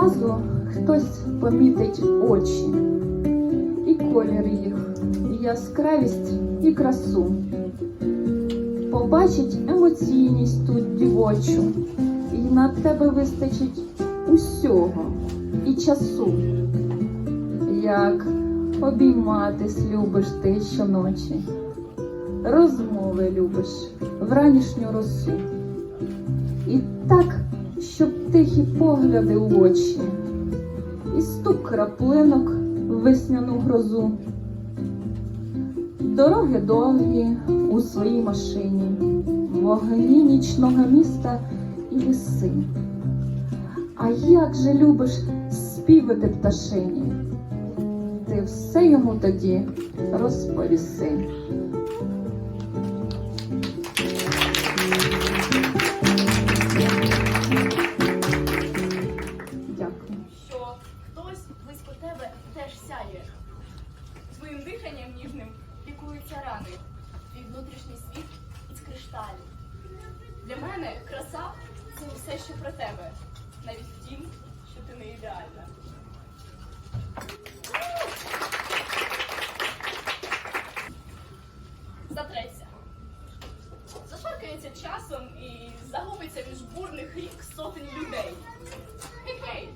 разу хтось помітить очі, і колір їх, і яскравість, і красу. Побачить емоційність тут дівочу, і на тебе вистачить усього і часу. Як обійматись любиш ти щоночі, розмови любиш вранішню росу. І так, щоб тихі погляди у очі, і стук краплинок в весняну грозу. Дороги довгі у своїй машині, вогні нічного міста і ліси. А як же любиш співати пташині? Ти все йому тоді розповіси. Мене краса це все, що про тебе, навіть в тім, що ти не ідеальна. Затреться. Зашаркається часом і загубиться між бурних рік сотень людей. Хей-хей!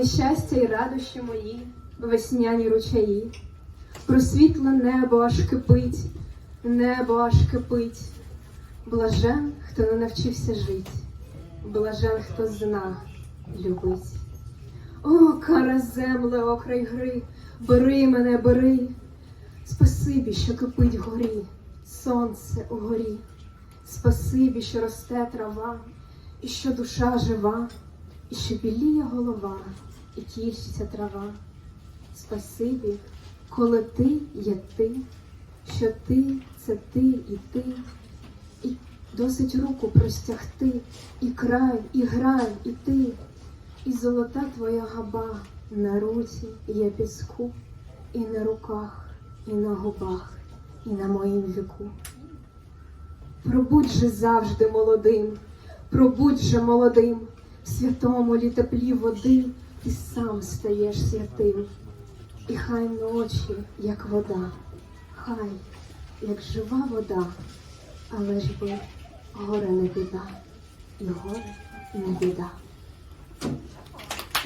Нещастя й радощі мої, весняні ручаї, просвітле небо аж кипить, небо аж кипить. Блажен, хто не навчився жить, блажен, хто зна любить. О, кара земле, окрай гри, бери мене, бери, спасибі, що кипить вгорі, сонце угорі, спасибі, що росте трава, і що душа жива. І що біліє голова, і тішиться трава. Спасибі, коли ти є ти, що ти це ти і ти, і досить руку простягти, і край, і грай, і ти, і золота твоя габа на руці є піску, і на руках, і на губах, і на моїм віку. Пробудь же завжди молодим, пробудь же молодим, в святому лі теплі води ти сам стаєш святим. І хай ночі, як вода, хай, як жива вода, але ж би горе не біда, і горе не біда.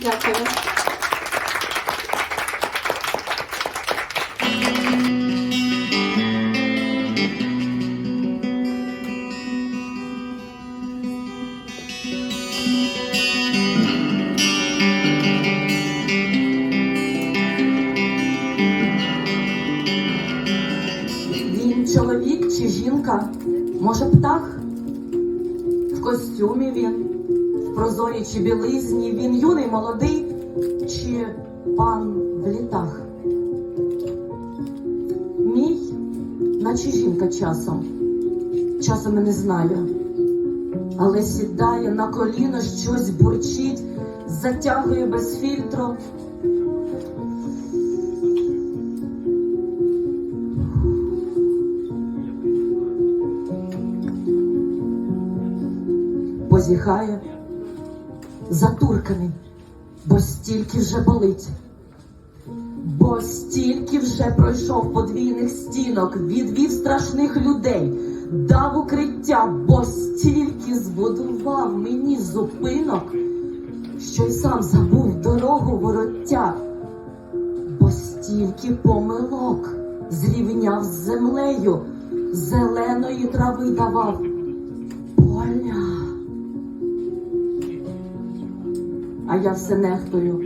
Дякую. Може птах? В костюмі він, в прозорій чи білизні, він юний, молодий, чи пан в літах. Мій, наче жінка часом, часом і не знаю, але сідає на коліно, щось бурчить, затягує без фільтру. Позіхає, затурканий, бо стільки вже болить, бо стільки вже пройшов подвійних стінок, відвів страшних людей, дав укриття, бо стільки збудував мені зупинок, що й сам забув дорогу вороття, бо стільки помилок зрівняв з землею, зеленої трави давав. А я все нехтую,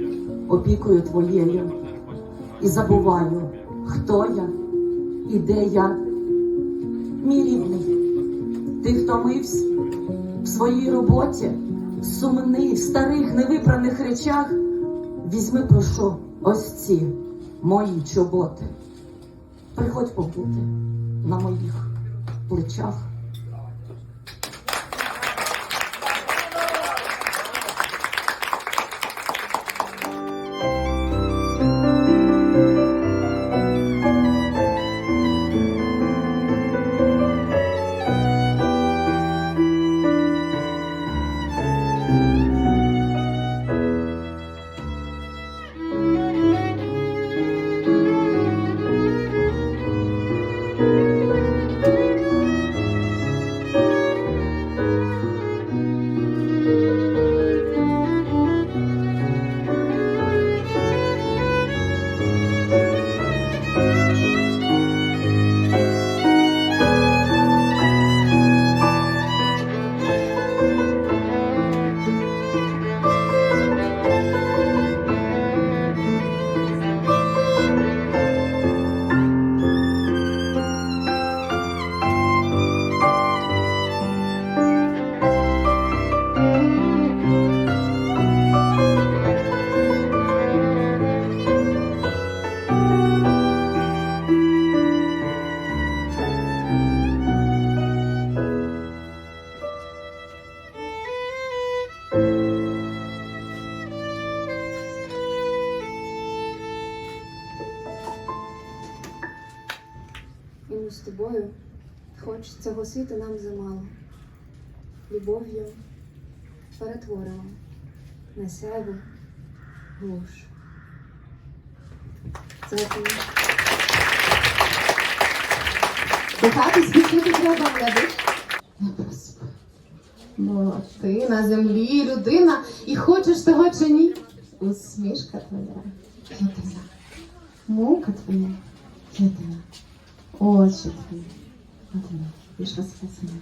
опікою твоєю і забуваю, хто я і де я. Мій рідний, ти втомився, в своїй роботі, сумний, в старих невипраних речах, візьми прошу ось ці мої чоботи. Приходь побути на моїх плечах. Тобою, хоч цього світу нам замало, любов'ю перетворимо на сяйву глуш. Дякую. Кохати спішити треба, проспи. Бо ти на землі людина і хочеш того чи ні. Усмішка твоя, єдина. Мука твоя, єдина. Очі твої, одна. Більш розписана.